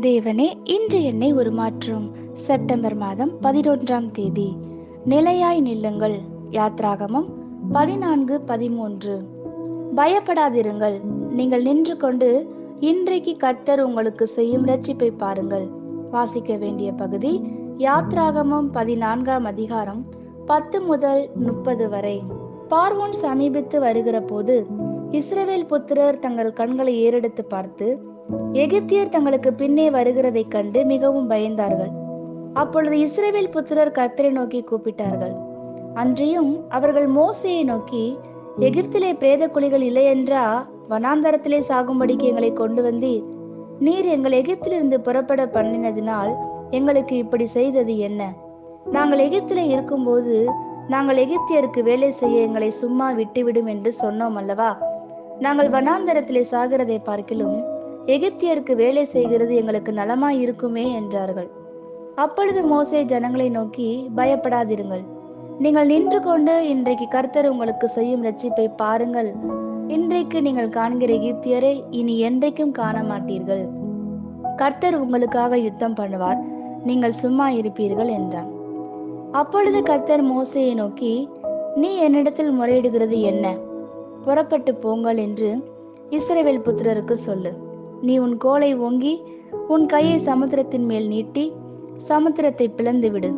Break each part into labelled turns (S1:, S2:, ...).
S1: தேவனே இன்று என்னை உருமாற்றும். செப்டம்பர் மாதம் பதினொன்றாம் தேதி. நிலையாய் நில்லுங்கள். யாத்ராகமம் பதினான்கு பதிமூன்று. பயப்படாதிருங்கள். நீங்கள் நின்று கொண்டு இன்றைக்கு கர்த்தர் உங்களுக்கு செய்யும் ரட்சிப்பை பாருங்கள். வாசிக்க வேண்டிய பகுதி யாத்ராகமம் பதினான்காம் அதிகாரம் பத்து முதல் முப்பது வரை. பார்வோன் சமீபித்து வருகிற போது இஸ்ரேவேல் புத்திரர் தங்கள் கண்களை ஏறெடுத்து பார்த்து எகிப்தியர் தங்களுக்கு பின்னே வருகிறதைக் கண்டு மிகவும் பயந்தார்கள். அப்பொழுது இஸ்ரேவேல் புத்திரர் கர்த்தரை நோக்கி கூப்பிட்டார்கள். அன்றியும் அவர்கள் மோசையை நோக்கி எகிப்திலே பிரேத குழிகள் இல்லையென்றா? வனாந்தரத்திலே சாகும்படிக்கு எங்களை கொண்டு வந்தீர். நீர் எங்கள் எகிப்திலிருந்து புறப்பட பண்ணினதினால் எங்களுக்கு இப்படி செய்தது என்ன? நாங்கள் எகிப்திலே இருக்கும்போது நாங்கள் எகிப்தியருக்கு வேலை செய்ய எங்களை சும்மா விட்டுவிடும் என்று சொன்னோம் அல்லவா? நாங்கள் வனாந்தரத்திலே சாகிறதை பார்க்கிலும் எகிப்தியருக்கு வேலை செய்கிறது எங்களுக்கு நலமாய் இருக்குமே என்றார்கள். அப்பொழுது மோசே ஜனங்களை நோக்கி பயப்படாதிருங்கள். நீங்கள் நின்று கொண்டு இன்றைக்கு கர்த்தர் உங்களுக்கு செய்யும் ரட்சிப்பை பாருங்கள். இன்றைக்கு நீங்கள் காண்கிற எகிப்தியரை இனி என்றைக்கும் காண மாட்டீர்கள் கர்த்தர் உங்களுக்காக யுத்தம் பண்ணுவார். நீங்கள் சும்மா இருப்பீர்கள் என்றான். அப்பொழுது கர்த்தர் மோசையை நோக்கி நீ என்னிடத்தில் முறையிடுகிறது என்ன? புறப்பட்டு போங்கள் என்று இஸ்ரேவேல் புத்திரருக்கு சொல்லு. நீ உன் கோலை ஓங்கி உன் கையை சமுத்திரத்தின் மேல் நீட்டி சமுத்திரத்தை பிளந்து விடு.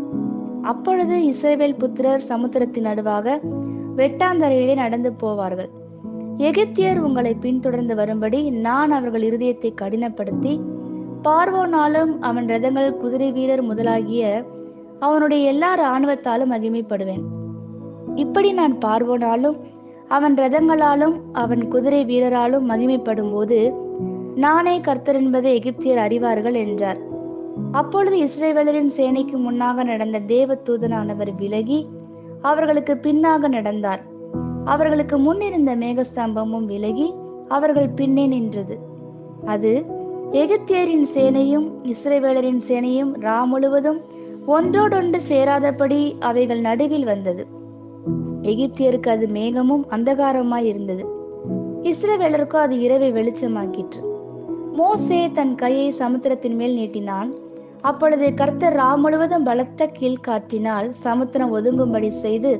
S1: அப்பொழுது இஸ்ரேவேல் புத்திரர் சமுத்திரத்தின் நடுவாக வெட்டாந்தரையிலே நடந்து போவார்கள். எகிப்தியர் உங்களை பின்தொடர்ந்து வரும்படி நான் அவர்கள் இருதயத்தை கடினப்படுத்தி பார்வோனாலும் அவன் ரதங்கள் குதிரை வீரர் முதலாகிய அவனுடைய எல்லா இராணுவத்தாலும் மகிமைப்படுவேன். இப்படி நான் பார்வோனாலும் அவன் ரதங்களாலும் அவன் குதிரை வீரராலும் மகிமைப்படும் போது நானே கர்த்தர் என்பதை எகிப்தியர் அறிவார்கள் என்றார். அப்பொழுது இஸ்ரேவேலரின் சேனைக்கு முன்னாக நடந்த தேவ தூதனானவர் விலகி அவர்களுக்கு பின்னாக நடந்தார். அவர்களுக்கு முன்னிருந்த மேகஸ்தம்பமும் விலகி அவர்கள் பின்னே நின்றது. அது எகிப்தியரின் சேனையும் இஸ்ரேவேலரின் சேனையும் ரா முழுவதும் ஒன்றோடொன்று சேராதபடி அவைகள் நடுவில் வந்தது. எகிப்தியருக்கு அது மேகமும் அந்தகாரமாய் இருந்தது இஸ்ரேவேலருக்கும் அது இரவை வெளிச்சமாக்கிற்று. மோசே தன் கையை சமுத்திரத்தின் மேல் நீட்டினான். அப்பொழுது கர்த்தர் ரா முழுவதும் பலத்த கீழ்காற்றினால் சமுத்திரம் ஒதுங்கும்படி செய்து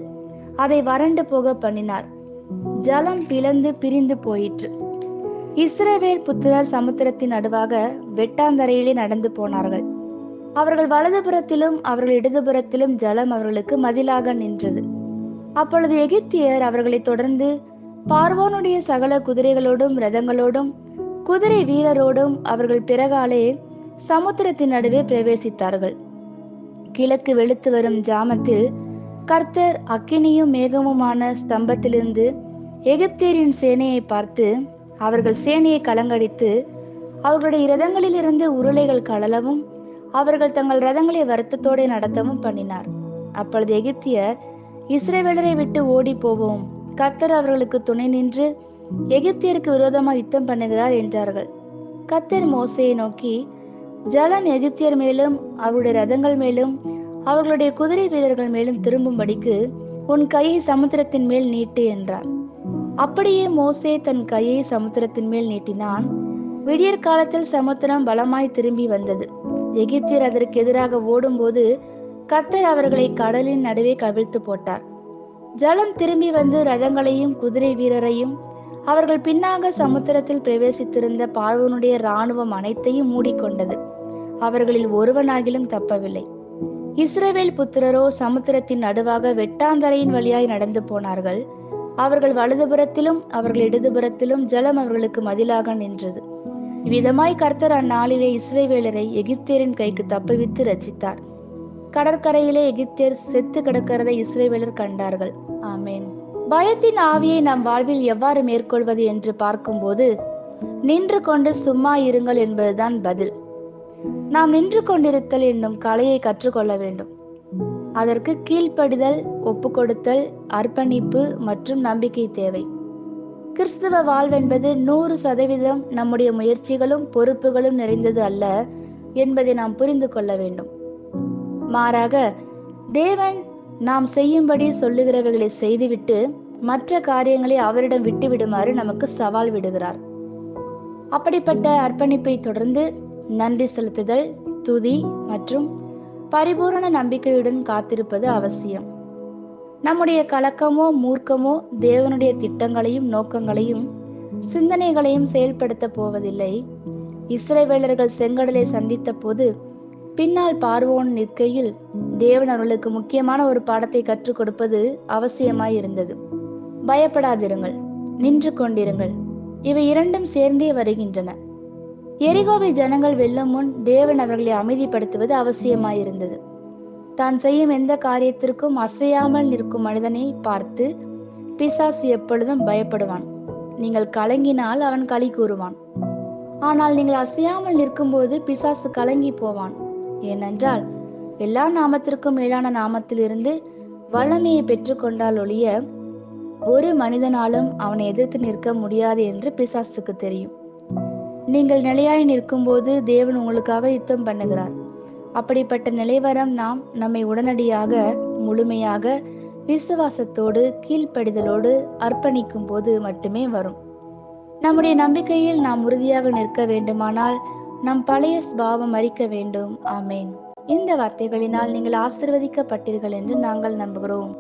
S1: அதை வறண்டு போக பண்ணினார். ஜலம் பிளந்து பிரிந்து போயிற்று. இஸ்ரவேல் புத்திரர் சமுத்திரத்தின் நடுவாக வெட்டாந்தரையிலே நடந்து போனார்கள். அவர்கள் வலதுபுறத்திலும் அவர்கள் இடதுபுறத்திலும் ஜலம் அவர்களுக்கு மதிலாக நின்றது. அப்பொழுது எகிப்தியர் அவர்களை தொடர்ந்து பார்வோனுடைய சகல குதிரைகளோடும் ரதங்களோடும் குதிரை வீரரோடும் அவர்கள் பிறகாலே சமுத்திரத்தின் நடுவே பிரவேசித்தார்கள். கிழக்கு வெளுத்து வரும் ஜாமத்தில் கர்த்தர் அக்கினியும் மேகமுமான ஸ்தம்பத்திலிருந்து எகிப்தியரின் சேனையை பார்த்து அவர்கள் சேனையை கலங்கடித்து அவர்களுடைய இரதங்களிலிருந்து உருளைகள் கலலவும் அவர்கள் தங்கள் ரதங்களை வருத்தத்தோடு நடத்தவும் பண்ணினார். அப்பொழுது எகிப்தியர் இஸ்ரேவேலரை விட்டு ஓடி போவோம். கர்த்தர் அவர்களுக்கு துணை நின்று எகிப்தியருக்கு விரோதமாக யுத்தம் பண்ணுகிறார் என்றார்கள். கத்தர் மோசையை நோக்கி ஜலம் எகிப்தியர் மேலும் அவருடைய ரதங்கள் மேலும் அவர்களுடைய குதிரை வீரர்கள் மேலும் திரும்பும்படிக்கு உன் கையை சமுத்திரத்தின் மேல் நீட்டு என்றார். அப்படியே மோசே தன் கையை சமுத்திரத்தின் மேல் நீட்டினான். விடியற் காலத்தில் சமுத்திரம் பலமாய் திரும்பி வந்தது. எகிப்தியர் அதற்கு எதிராக ஓடும்போது கர்த்தர் அவர்களை கடலின் நடுவே கவிழ்த்து போட்டார். ஜலம் திரும்பி வந்து ரதங்களையும் குதிரை வீரரையும் அவர்கள் பின்னாக சமுத்திரத்தில் பிரவேசித்திருந்த பார்வனுடைய இராணுவம் அனைத்தையும் மூடிக்கொண்டது. அவர்களில் ஒருவனாகிலும் தப்பவில்லை. இஸ்ரவேல் புத்திரரோ சமுத்திரத்தின் நடுவாக வெட்டாந்தரையின் வழியாய் நடந்து போனார்கள். அவர்கள் வலதுபுறத்திலும் அவர்கள் இடதுபுறத்திலும் ஜலம் அவர்களுக்கு மதிலாக நின்றது. இவ்விதமாய் கர்த்தர் அந்நாளிலே இஸ்ரேவேலரை எகிப்தியரின் கைக்கு தப்புவித்து ரச்சித்தார் கடற்கரையிலே எகிப்தியர் செத்து கிடக்கிறதை இஸ்ரேவேலர் கண்டார்கள். ஆமேன். பயத்தின் ஆவியை நம் வாழ்வில் எவ்வாறு மேற்கொள்வது என்று பார்க்கும்போது நின்று கொண்டு சும்மா இருங்கள் என்பதுதான் பதில். நாம் நின்று கொண்டிருத்தல் என்னும் கலையை கற்றுக்கொள்ள வேண்டும். அதற்கு கீழ்ப்படிதல் ஒப்பு கொடுத்தல் அர்ப்பணிப்பு மற்றும் நம்பிக்கை தேவை. கிறிஸ்துவ வாழ்வென்பது நூறு சதவீதம் நம்முடைய முயற்சிகளும் பொறுப்புகளும் நிறைந்தது அல்ல என்பதை நாம் புரிந்து கொள்ள வேண்டும். மாறாக தேவன் நாம் செய்யும்படி சொல்லுகிறவைகளை செய்துவிட்டு மற்ற காரியங்களை அவரிடம் விட்டுவிடுமாறு நமக்கு சவால் விடுகிறார். அப்படிப்பட்ட அர்ப்பணிப்பை தொடர்ந்து நன்றி செலுத்துதல் துதி மற்றும் பரிபூரண நம்பிக்கையுடன் காத்திருப்பது அவசியம். நம்முடைய கலக்கமோ மூர்க்கமோ தேவனுடைய திட்டங்களையும் நோக்கங்களையும் சிந்தனைகளையும் செயல்படுத்த போவதில்லை. இஸ்ரேவேலர்கள் செங்கடலை சந்தித்த போது பின்னால் பார்வோன் நிற்கையில் தேவன் அவர்களுக்கு முக்கியமான ஒரு பாடத்தை கற்றுக் கொடுப்பது அவசியமாய் இருந்தது பயப்படாதிருங்கள் நின்று கொண்டிருங்கள். இவை இரண்டும் சேர்ந்தே வருகின்றன. எரிகோவை ஜனங்கள் வெல்லும் முன் தேவன் அவர்களை அமைதிப்படுத்துவது அவசியமாயிருந்தது. தான் செய்யும் எந்த காரியத்திற்கும் அசையாமல் நிற்கும் மனிதனை பார்த்து பிசாசு எப்பொழுதும் பயப்படுவான். நீங்கள் கலங்கினால் அவன் களி கூறுவான். ஆனால் நீங்கள் அசையாமல் நிற்கும்போது பிசாசு கலங்கி போவான். ஏனென்றால் எல்லா நாமத்திற்கும் மேலான நாமத்திலிருந்து வல்லமையை பெற்றுக்கொண்டால் ஒழிய ஒரு மனிதனாலும் அவனை எதிர்த்து நிற்க முடியாது என்று பிசாசுக்கு தெரியும். நீங்கள் நிலையாய் நிற்கும்போது தேவன் உங்களுக்காக யுத்தம் பண்ணுகிறார். அப்படிப்பட்ட நிலைவரம் நாம் நம்மை உடனடியாக முழுமையாக விசுவாசத்தோடு கீழ்ப்படிதலோடு அர்ப்பணிக்கும் போது மட்டுமே வரும். நம்முடைய நம்பிக்கையில் நாம் உறுதியாக நிற்க வேண்டுமானால் நம் பழைய ஸ்பாவம் மறிக்க வேண்டும். ஆமேன். இந்த வார்த்தைகளினால் நீங்கள் ஆசிர்வதிக்கப்பட்டீர்கள் என்று நாங்கள் நம்புகிறோம்.